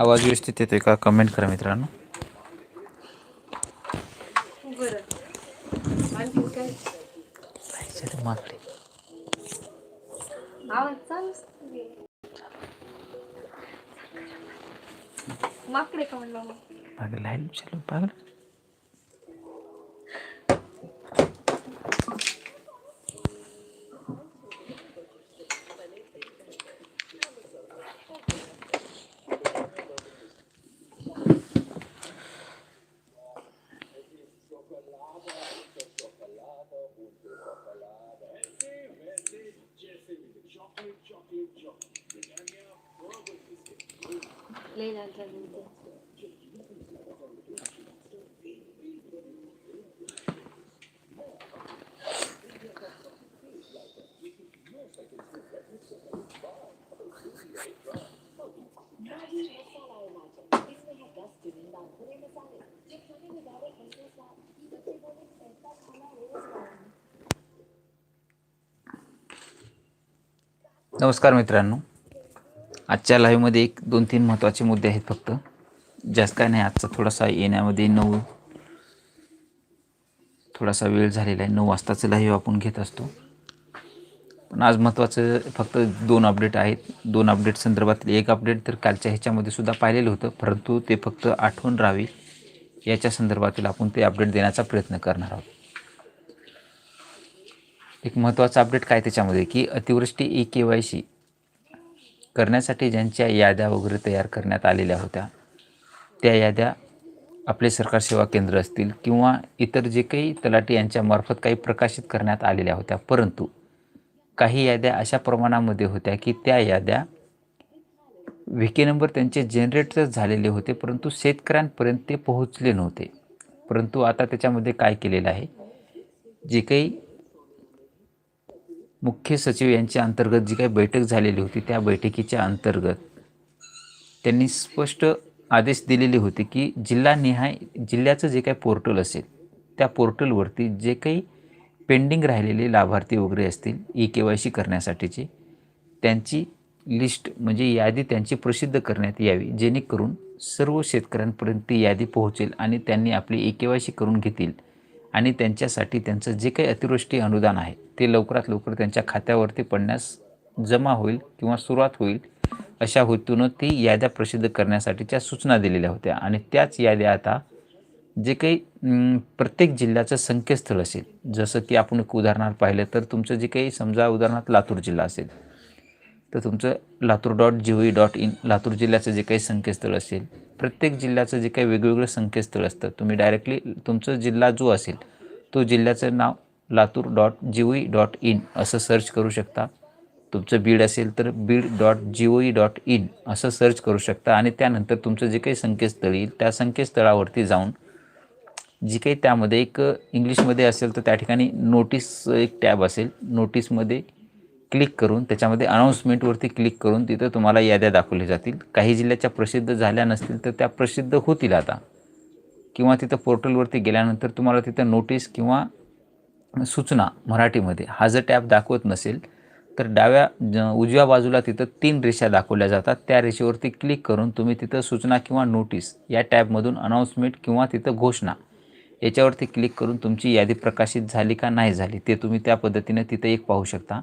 आवाज व्यवस्थित येतोय का? कमेंट करा मित्रांनो. माकडे का म्हणलं मग? पागल. आहे चलो पागल लई लाल झाली होती. नमस्कार मित्रांनो आजच्या लाईव्हमध्ये एक दोन तीन महत्त्वाचे मुद्दे आहेत फक्त. जास्त काय नाही आजचा थोडासा येण्यामध्ये नऊ थोडासा वेळ झालेला आहे. नऊ वाजताचं लाईव्ह आपण घेत असतो. पण आज महत्त्वाचं फक्त दोन अपडेट आहेत. दोन अपडेट संदर्भातील एक अपडेट तर कालच्या ह्याच्यामध्ये सुद्धा पाहिलेलं होतं. परंतु ते फक्त आठवण राहावी. याच्या संदर्भातील आपण ते अपडेट देण्याचा प्रयत्न करणार आहोत. एक महत्त्वाचा अपडेट काय त्याच्यामध्ये? की अतिवृष्टी ई के वाय सी. करण्यासाठी ज्यांच्या याद्या वगैरे तयार करण्यात आलेल्या होत्या त्या याद्या आपले सरकार सेवा केंद्र असतील किंवा इतर जे काही तलाठी यांच्यामार्फत काही प्रकाशित करण्यात आलेल्या होत्या. परंतु काही याद्या अशा प्रमाणामध्ये होत्या की त्या याद्या व्हिके नंबर त्यांचे जनरेटर झालेले होते परंतु शेतकऱ्यांपर्यंत ते पोहोचले नव्हते. परंतु आता त्याच्यामध्ये काय केलेलं आहे? जे काही मुख्य सचिव यांच्या अंतर्गत जी काही बैठक झालेली होती त्या बैठकीच्या अंतर्गत त्यांनी स्पष्ट आदेश दिलेले होते की जिल्हानिहाय जिल्ह्याचं जे काही पोर्टल असेल त्या पोर्टलवरती जे काही पेंडिंग राहिलेले लाभार्थी वगैरे असतील ई के वाय सी करण्यासाठीचे त्यांची लिस्ट म्हणजे यादी त्यांची प्रसिद्ध करण्यात यावी जेणेकरून सर्व शेतकऱ्यांपर्यंत ती यादी पोहोचेल आणि त्यांनी आपली ई के वाय सी करून घेतील आणि त्यांच्यासाठी त्यांचं जे काही अतिवृष्टी अनुदान आहे ते लवकरात लवकर त्यांच्या खात्यावरती पडण्यास जमा होईल किंवा सुरुवात होईल अशा हेतूनं ती याद्या प्रसिद्ध करण्यासाठीच्या सूचना दिलेल्या होत्या. आणि त्याच याद्या आता जे काही प्रत्येक जिल्ह्याचं संकेतस्थळ असेल जसं की आपण एक उदाहरणार्थ पाहिलं तर तुमचं जे काही समजा उदाहरणार्थ लातूर जिल्हा असेल तर तुमचं Latur dot G O dot in Latur जिल्ह्याचं जे काही संकेतस्थळ असेल प्रत्येक जिल्ह्याचं जे काही वेगवेगळं संकेतस्थळ असतं तुम्ही डायरेक्टली तुमचं जिल्हा जो असेल तो जिल्ह्याचं नाव Latur dot G O dot in असं सर्च करू शकता. तुमचं बीड असेल तर Beed dot G O dot in असं सर्च करू शकता. आणि त्यानंतर तुमचं जे काही संकेतस्थळ येईल त्या संकेतस्थळावरती जाऊन जी काही त्यामध्ये एक इंग्लिशमध्ये असेल तर त्या ठिकाणी नोटीस एक टॅब असेल. नोटीसमध्ये क्लिक करून त्याच्यामध्ये अनाऊन्समेंटवरती क्लिक करून तिथं तुम्हाला याद्या दाखवल्या जातील. काही जिल्ह्याच्या प्रसिद्ध झाल्या नसतील तर त्या प्रसिद्ध होतील आता. किंवा तिथं पोर्टलवरती गेल्यानंतर तुम्हाला तिथं नोटीस किंवा सूचना मराठीमध्ये. हा जर टॅब दाखवत नसेल तर डाव्या ज- उजव्या बाजूला तिथं तीन रेषा दाखवल्या जातात. त्या रेषेवरती क्लिक करून तुम्ही तिथं सूचना किंवा नोटीस या टॅबमधून अनाऊन्समेंट किंवा तिथं घोषणा याच्यावरती क्लिक करून तुमची यादी प्रकाशित झाली का नाही झाली ते तुम्ही त्या पद्धतीनं तिथं एक पाहू शकता.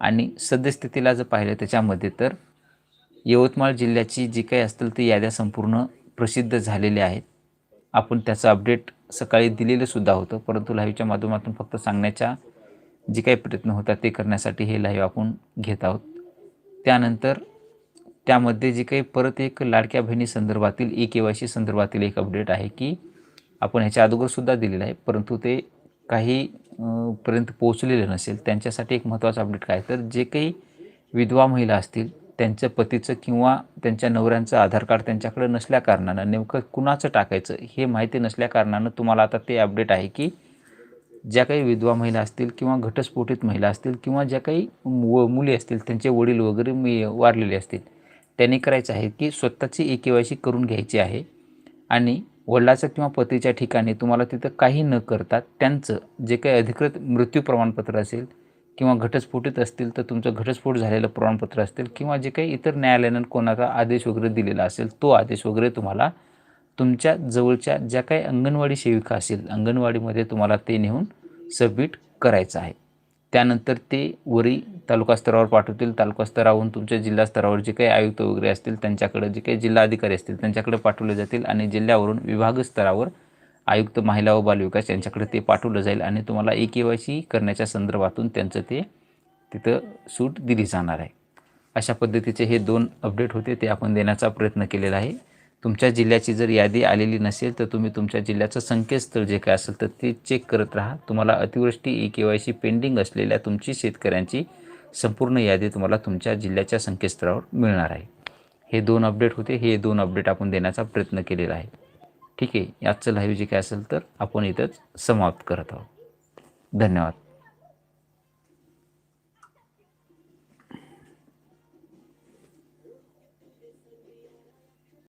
आणि सद्यस्थितीला जर पाहिलं त्याच्यामध्ये तर यवतमाळ जिल्ह्याची जी काही असतील ती याद्या संपूर्ण प्रसिद्ध झालेल्या आहेत. आपण त्याचं अपडेट सकाळी दिलेलं सुद्धा होतं. परंतु लाईव्हच्या माध्यमातून फक्त सांगण्याच्या जे काही प्रयत्न होता ते करण्यासाठी हे लाईव्ह आपण घेत आहोत. त्यानंतर त्यामध्ये जे काही परत एक लाडक्या बहिणी संदर्भातील ई के वाय सी संदर्भातील एक अपडेट आहे की आपण ह्याच्या अगोदरसुद्धा दिलेलं आहे. परंतु ते काही पर्यंत पोहोचलेलं नसेल. त्यांच्यासाठी एक महत्त्वाचं अपडेट काय? तर जे काही विधवा महिला असतील त्यांच्या पतीचं किंवा त्यांच्या नवऱ्यांचं आधार कार्ड त्यांच्याकडे नसल्याकारणानं नेमकं कुणाचं टाकायचं हे माहिती नसल्याकारणानं तुम्हाला आता ते अपडेट आहे की ज्या काही विधवा महिला असतील किंवा घटस्फोटित महिला असतील किंवा ज्या काही व मुली असतील त्यांचे वडील वगैरे मी वारलेले असतील त्यांनी करायचं आहे की स्वतःची ए के वाय सी करून घ्यायची आहे आणि वडिलाचं किंवा पतीच्या ठिकाणी तुम्हाला तिथं काही न करता त्यांचं जे काही अधिकृत मृत्यू प्रमाणपत्र असेल किंवा घटस्फोटित असतील तर तुमचं घटस्फोट झालेलं प्रमाणपत्र असतील किंवा जे काही इतर न्यायालयानं कोणाचा आदेश वगैरे दिलेला असेल तो आदेश वगैरे तुम्हाला तुमच्या जवळच्या ज्या काही अंगणवाडी सेविका असेल अंगणवाडीमध्ये तुम्हाला ते नेऊन सबमिट करायचं आहे. त्यानंतर ते वरी तालुका स्तरावर पाठवतील. तालुका स्तरावरून तुमच्या जिल्हा स्तरावर जे काही आयुक्त वगैरे असतील त्यांच्याकडे जे काही जिल्हाधिकारी असतील त्यांच्याकडे पाठवले जातील आणि जिल्ह्यावरून विभाग स्तरावर आयुक्त महिला व बालविकास यांच्याकडे ते पाठवलं जाईल आणि तुम्हाला ई के वाय सी करण्याच्या संदर्भातून त्यांचं ते तिथं सूट दिली जाणार आहे. अशा पद्धतीचे हे दोन अपडेट होते ते आपण देण्याचा प्रयत्न केलेला आहे. तुमच्या जिल्ह्याची जर यादी आलेली नसेल तर तुम्ही तुमच्या जिल्ह्याचं संकेतस्थळ जे काय असेल तर ते चेक करत राहा. तुम्हाला अतिवृष्टी E K Y C pending असलेल्या तुमची शेतकऱ्यांची संपूर्ण यादी तुम्हाला तुमच्या जिल्ह्याच्या संकेतस्थळावर मिळणार आहे. हे दोन अपडेट होते हे दोन अपडेट आपण देण्याचा प्रयत्न केलेला आहे. ठीक आहे आजचं लाईव्ह जे काय असेल तर आपण इथंच समाप्त करत आहोत. धन्यवाद.